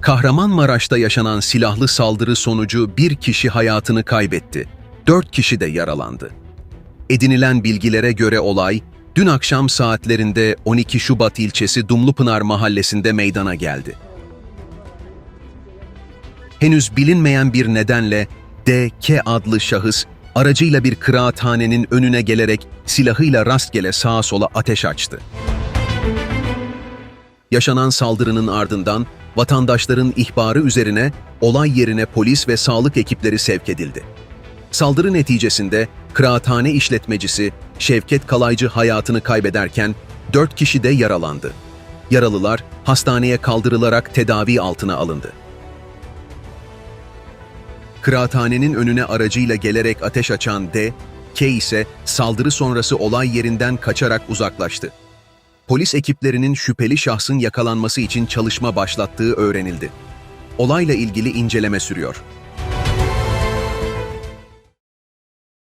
Kahramanmaraş'ta yaşanan silahlı saldırı sonucu bir kişi hayatını kaybetti. Dört kişi de yaralandı. Edinilen bilgilere göre olay, dün akşam saatlerinde 12 Şubat ilçesi Dumlupınar mahallesinde meydana geldi. Henüz bilinmeyen bir nedenle D.K. adlı şahıs aracıyla bir kıraathanenin önüne gelerek silahıyla rastgele sağa sola ateş açtı. Yaşanan saldırının ardından vatandaşların ihbarı üzerine olay yerine polis ve sağlık ekipleri sevk edildi. Saldırı neticesinde kıraathane işletmecisi Şevket Kalaycı hayatını kaybederken dört kişi de yaralandı. Yaralılar hastaneye kaldırılarak tedavi altına alındı. Kıraathanenin önüne aracıyla gelerek ateş açan D, K ise saldırı sonrası olay yerinden kaçarak uzaklaştı. Polis ekiplerinin şüpheli şahsın yakalanması için çalışma başlattığı öğrenildi. Olayla ilgili inceleme sürüyor.